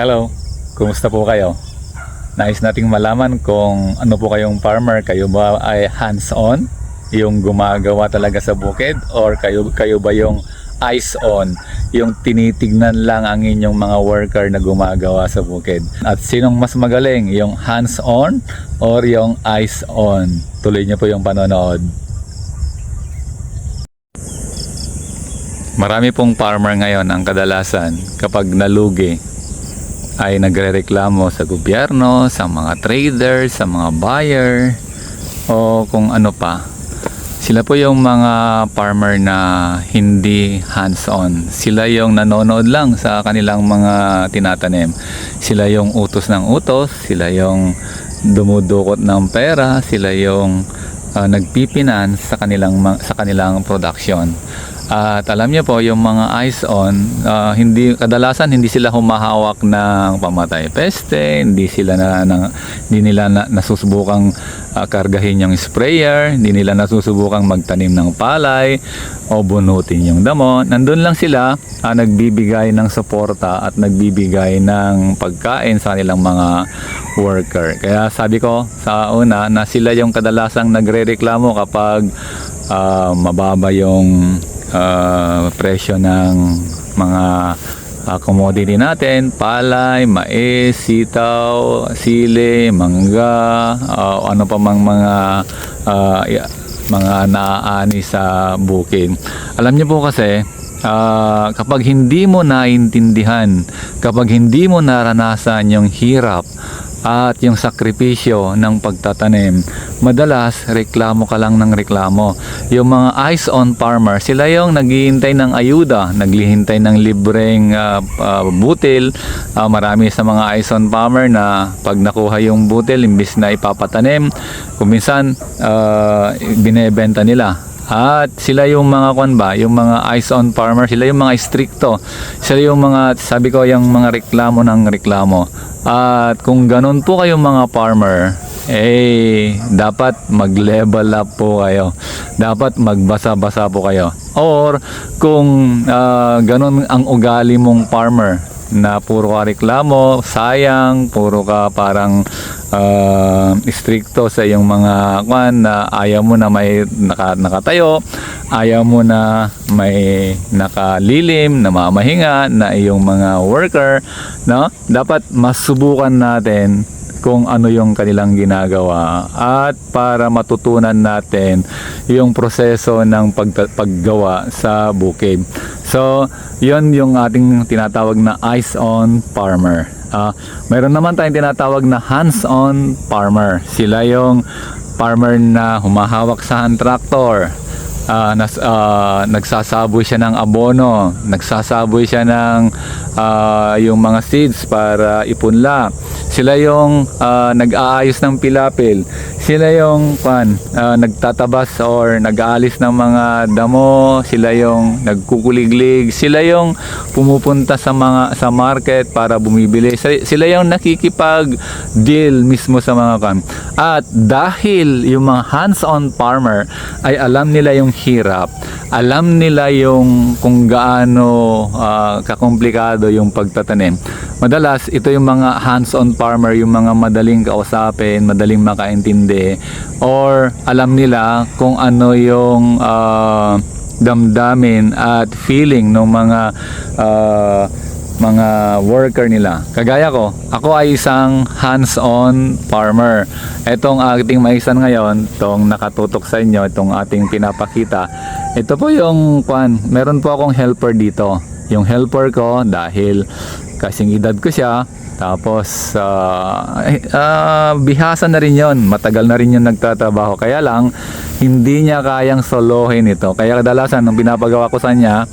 Hello, kumusta po kayo? Nais nating malaman kung ano po kayong farmer, kayo ba ay hands-on, yung gumagawa talaga sa bukid or kayo kayo ba yung eyes on, yung tinitignan lang ang inyong mga worker na gumagawa sa bukid. At sinong mas magaling, yung hands-on or yung eyes on? Tuloy niyo po yung panonood. Marami pong farmer ngayon ang kadalasan kapag nalugi ay nagrereklamo sa gobyerno, sa mga traders, sa mga buyer o kung ano pa. Sila po yung mga farmer na hindi hands-on. Sila yung nanonood lang sa kanilang mga tinatanim. Sila yung utos ng utos, sila yung dumudukot ng pera, sila yung uh, nagpipinan sa kanilang sa kanilang production. At alam niyo po, yung mga eyes on, ah, hindi kadalasan hindi sila humahawak ng pamatay peste, hindi sila na, na hindi nila na, nasusubukang ah, kargahin yung sprayer, hindi nila nasusubukang magtanim ng palay o bunutin yung damo. Nandun lang sila ah, nagbibigay ng suporta at nagbibigay ng pagkain sa kanilang mga worker. Kaya sabi ko sa una na sila yung kadalasang nagrereklamo kapag ah, mababa yung ah, presyo ng mga ah, commodity natin, palay, mais, sitaw, sili, mangga, ah, ano pa mang mga i- mga naaani sa bukid. Alam niyo po kasi ah, kapag hindi mo naintindihan, kapag hindi mo naranasan yung hirap at yung sakripisyo ng pagtatanim, madalas reklamo ka lang ng reklamo. Yung mga eyes on farmer, sila yung naghihintay ng ayuda, naghihintay ng libreng ah, ah, butil. Ah, marami sa mga eyes on farmer na pag nakuha yung butil, imbis na ipapatanim, kuminsan ah, binebenta nila. At sila yung mga kwan ba, yung mga eyes on farmer, sila yung mga stricto. Sila yung mga, sabi ko, yung mga reklamo ng reklamo. At kung ganun po kayong mga farmer, eh, dapat mag-level up po kayo. Dapat magbasa-basa po kayo. Or, kung ah, ganun ang ugali mong farmer, na puro ka reklamo, sayang, puro ka parang uh, stricto sa iyong mga kwan na ayaw mo na may naka, nakatayo, ayaw mo na may nakalilim, na mamahinga, na iyong mga worker, no? Dapat masubukan natin kung ano yung kanilang ginagawa at para matutunan natin yung proseso ng pag- paggawa sa bukid. So, yon yung ating tinatawag na eyes-on farmer. Ah, mayroon naman tayong tinatawag na hands-on farmer. Sila yung farmer na humahawak sa hand tractor. Ah, nas, ah, nagsasaboy siya ng abono, nagsasaboy siya ng ah, yung mga seeds para ipunla. Sila yung ah, nag-aayos ng pilapil. Sila yung pan, ah, nagtatabas or nag-aalis ng mga damo. Sila yung nagkukuliglig. Sila yung pumupunta sa mga sa market para bumibili. Sila, yung nakikipag deal mismo sa mga kan. At dahil yung mga hands-on farmer ay alam nila yung hirap, alam nila yung kung gaano ah, kakomplikado yung pagtatanim. Madalas ito yung mga hands-on farmer, yung mga madaling kausapin, madaling makaintindi or alam nila kung ano yung ah, damdamin at feeling ng mga ah, mga worker nila. Kagaya ko, ako ay isang hands-on farmer. Etong ating maisan ngayon, itong nakatutok sa inyo, itong ating pinapakita. Ito po yung kwan, meron po akong helper dito. Yung helper ko dahil kasing edad ko siya, tapos eh, ah, bihasa na rin yon matagal na rin yung nagtatrabaho. Kaya lang, hindi niya kayang solohin ito. Kaya kadalasan, nung pinapagawa ko sa niya,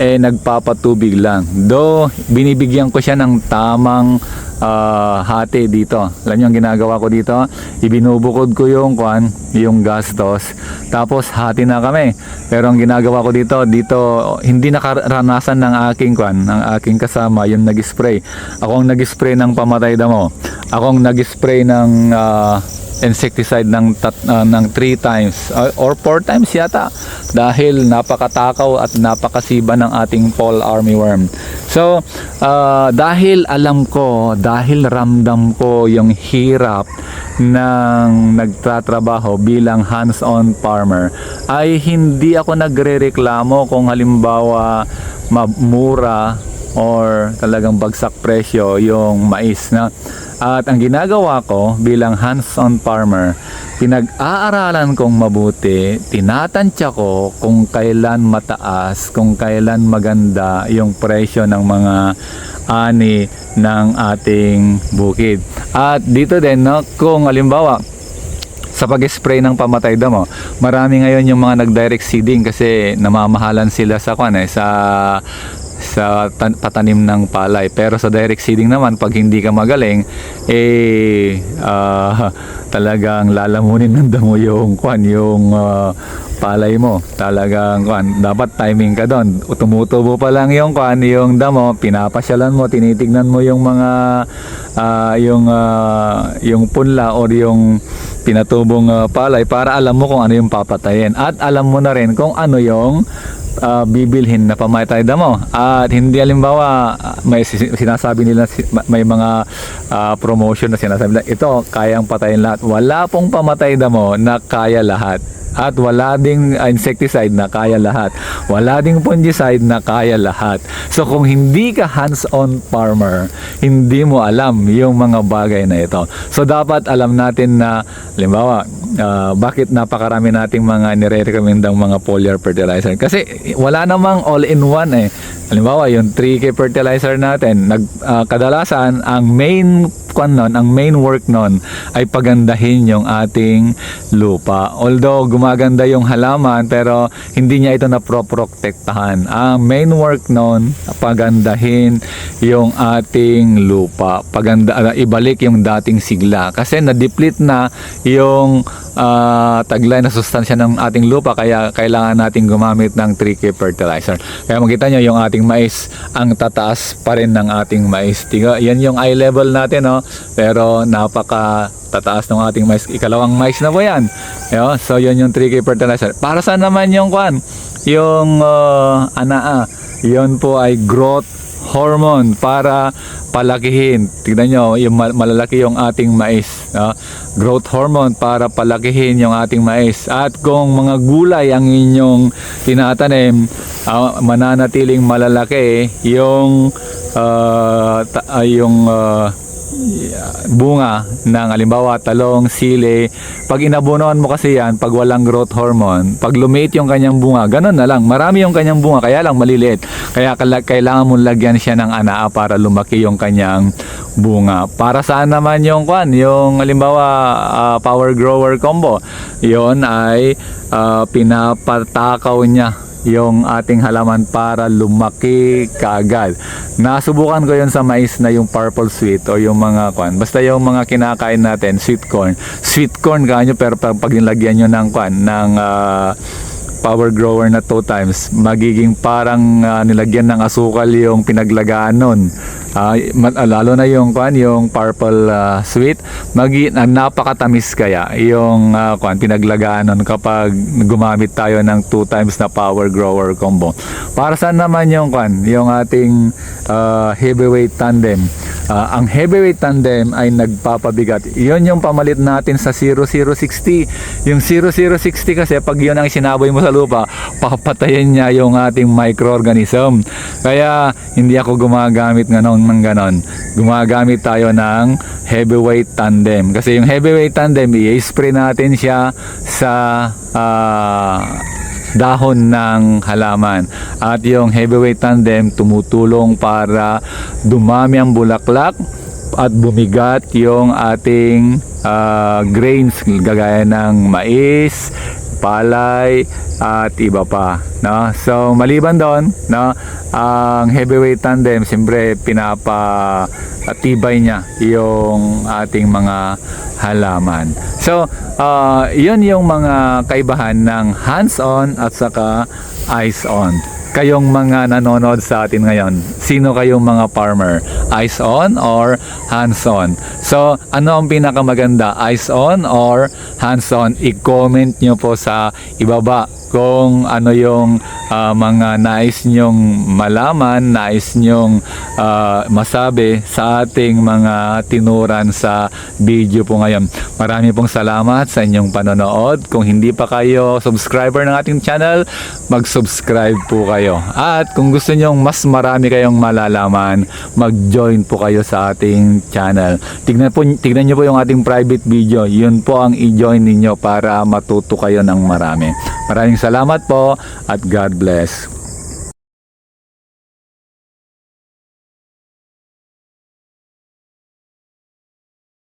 eh nagpapatubig lang. Do binibigyan ko siya ng tamang ah, hati dito. Alam niyo ang ginagawa ko dito? Ibinubukod ko yung kwan, yung gastos. Tapos hati na kami. Pero ang ginagawa ko dito, dito hindi nakaranasan ng aking kwan, ng aking kasama yung nag-spray. Ako ang nag-spray ng pamatay damo. Ako ang nag-spray ng ah, insecticide ng tat, ah, ng 3 times ah, or 4 times yata dahil napakatakaw at napakasiba ng ating fall armyworm. So, ah, dahil alam ko, dahil ramdam ko yung hirap ng nagtatrabaho bilang hands-on farmer, ay hindi ako nagrereklamo kung halimbawa mura or talagang bagsak presyo yung mais na at ang ginagawa ko bilang hands-on farmer, pinag-aaralan kong mabuti, tinatansya ko kung kailan mataas, kung kailan maganda yung presyo ng mga ani ng ating bukid. At dito din, no, kung halimbawa, sa pag-spray ng pamatay damo, marami ngayon yung mga nag-direct seeding kasi namamahalan sila sa kwan eh, sa sa tan- patanim ng palay. Pero sa direct seeding naman, pag hindi ka magaling, eh ah, talagang lalamunin ng damo yung kwan, yung ah, palay mo. Talagang kwan, dapat timing ka doon. Tumutubo pa lang yung kwan, yung damo, pinapasyalan mo, tinitignan mo yung mga ah, yung ah, yung punla or yung pinatubong ah, palay para alam mo kung ano yung papatayin at alam mo na rin kung ano yung ah, bibilhin na pamatay damo at hindi halimbawa ah, may si- sinasabi nila may mga ah, promotion na sinasabi nila ito kayang patayin lahat wala pong pamatay damo na kaya lahat at wala ding insecticide na kaya lahat. Wala ding fungicide na kaya lahat. So kung hindi ka hands-on farmer, hindi mo alam yung mga bagay na ito. So dapat alam natin na, halimbawa, ah, bakit napakarami nating mga nire-recommendang mga foliar fertilizer? Kasi wala namang all-in-one eh. Halimbawa, yung 3K fertilizer natin, nag, ah, kadalasan, ang main kwan nun, ang main work nun ay pagandahin yung ating lupa. Although gumaganda yung halaman pero hindi niya ito na protektahan. Ang main work nun, pagandahin yung ating lupa. Paganda, ah, ibalik yung dating sigla. Kasi na-deplete na yung ah, taglay na sustansya ng ating lupa kaya kailangan natin gumamit ng 3K fertilizer. Kaya makita nyo yung ating mais, ang tataas pa rin ng ating mais. Tiga, yan yung eye level natin, no? pero napaka tataas ng ating mais. Ikalawang mais na po yan. Yo, so yun yung 3K fertilizer. Para saan naman yung kwan? Yung uh, anaa. Yun po ay growth hormone para palakihin. Tignan nyo, yung mal- malalaki yung ating mais. no? Growth hormone para palakihin yung ating mais. At kung mga gulay ang inyong tinatanim, ah, mananatiling malalaki yung ah, ta- ah, yung ah, bunga ng halimbawa talong, sili. Pag inabunuan mo kasi yan, pag walang growth hormone, pag lumiit yung kanyang bunga, ganun na lang. Marami yung kanyang bunga, kaya lang maliliit. Kaya kailangan mong lagyan siya ng anaa para lumaki yung kanyang bunga. Para saan naman yung kwan? Yung halimbawa ah, power grower combo. Yon ay ah, pinapatakaw niya yung ating halaman para lumaki kaagad. Nasubukan ko yon sa mais na yung purple sweet o yung mga kwan. Basta yung mga kinakain natin, sweet corn. Sweet corn kanyo pero pag, pag nilagyan nyo ng kwan, ng ah, power grower na two times, magiging parang ah, nilagyan ng asukal yung pinaglagaan nun. Ah, lalo na yung kwan, yung purple ah, sweet, magi ah, napakatamis kaya yung ah, kwan pinaglagaan nun kapag gumamit tayo ng two times na power grower combo. Para saan naman yung kwan, yung ating ah, heavyweight tandem. Ah, ang heavyweight tandem ay nagpapabigat. Yun yung pamalit natin sa 0060. Yung 0060 kasi pag yun ang sinaboy mo sa lupa, papatayin niya yung ating microorganism. Kaya hindi ako gumagamit ngayon ng ganon. Gumagamit tayo ng heavyweight tandem. Kasi yung heavyweight tandem, i-spray natin siya sa ah, dahon ng halaman. At yung heavyweight tandem tumutulong para dumami ang bulaklak at bumigat yung ating ah, grains gagaya ng mais, palay at iba pa no? So maliban doon no ang heavyweight tandem siyempre pinapa tibay niya yung ating mga halaman. So ah, yun yung mga kaibahan ng hands-on at saka eyes-on kayong mga nanonood sa atin ngayon, sino kayong mga farmer? Eyes on or hands on? So, ano ang pinakamaganda? Eyes on or hands on? I-comment nyo po sa ibaba kung ano yung ah, mga nais nyong malaman, nais nyong ah, masabi sa ating mga tinuran sa video po ngayon. Marami pong salamat sa inyong panonood. Kung hindi pa kayo subscriber ng ating channel, mag-subscribe po kayo. At kung gusto nyong mas marami kayong malalaman, mag-join po kayo sa ating channel. Tignan, po, tignan nyo po yung ating private video. Yun po ang i-join ninyo para matuto kayo ng marami. Maraming salamat po at God bless.